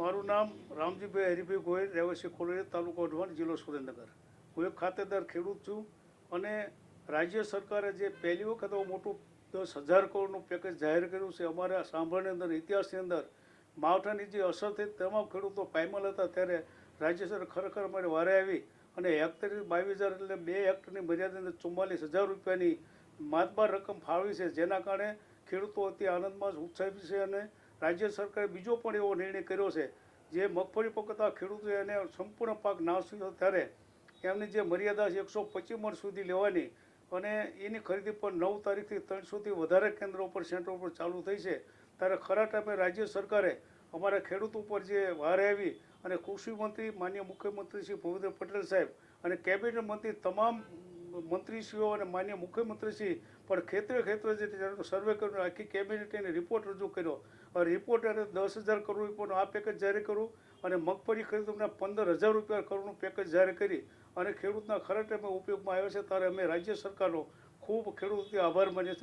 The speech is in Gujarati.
મારું નામ રામજીભાઈ હરિભાઈ ગોયલ રહેવાસી ખોલડી તાલુકો અઢવાણ, જિલ્લો સુરેન્દ્રનગર. હું એક ખાતેદાર ખેડૂત છું અને રાજ્ય સરકારે જે પહેલી વખત મોટું દસ હજાર કરોડનું પેકેજ જાહેર કર્યું છે, અમારા સાંભળની અંદર, ઇતિહાસની અંદર માવઠાની જે અસર થઈ તમામ ખેડૂતો પાયમાલ હતા, ત્યારે રાજ્ય સરકાર ખરેખર અમારે વારે આવી અને હેક્ટર બાવીસ હજાર એટલે બે હેક્ટરની મર્યાદા અંદર ચુમ્માલીસ હજાર રૂપિયાની માતબાર રકમ ફાળવી છે, જેના કારણે ખેડૂતો અતિ આનંદમાં ઉત્સાહી છે અને રાજ્ય સરકારે બીજો પણ એવો નિર્ણય કર્યો છે, જે મગફળી પકવતા ખેડૂતો એને સંપૂર્ણ પાક નાશી થયો ત્યારે એમની જે મર્યાદા છે એકસો પચીસ સુધી લેવાની અને એની ખરીદી પણ નવ તારીખથી ત્રણસોથી વધારે કેન્દ્રો ઉપર સેન્ટરો પર ચાલુ થઈ છે. ત્યારે ખરા ટાઈમે રાજ્ય સરકારે અમારા ખેડૂત ઉપર જે વારે આવી અને કૃષિ મંત્રી, માન્ય મુખ્યમંત્રી શ્રી ભૂપેન્દ્ર પટેલ સાહેબ અને કેબિનેટ મંત્રી તમામ મંત્રીશ્રીઓ અને માન્ય મુખ્યમંત્રીશ્રી પણ ખેતરે ખેતરે જે સર્વે કર્યો, આખી કેબિનેટ એને રિપોર્ટ રજૂ કર્યો. રિપોર્ટ અને દસ હજાર કરોડ રૂપિયાનું આ પેકેજ જારી કર્યું અને મગફળી ખરીદના પંદર હજાર રૂપિયા કરોડનું પેકેજ જારી કરી અને ખેડૂતના ખરા ટાઈમે ઉપયોગમાં આવ્યો છે, ત્યારે અમે રાજ્ય સરકારનો ખૂબ ખેડૂતોથી આભાર માનીએ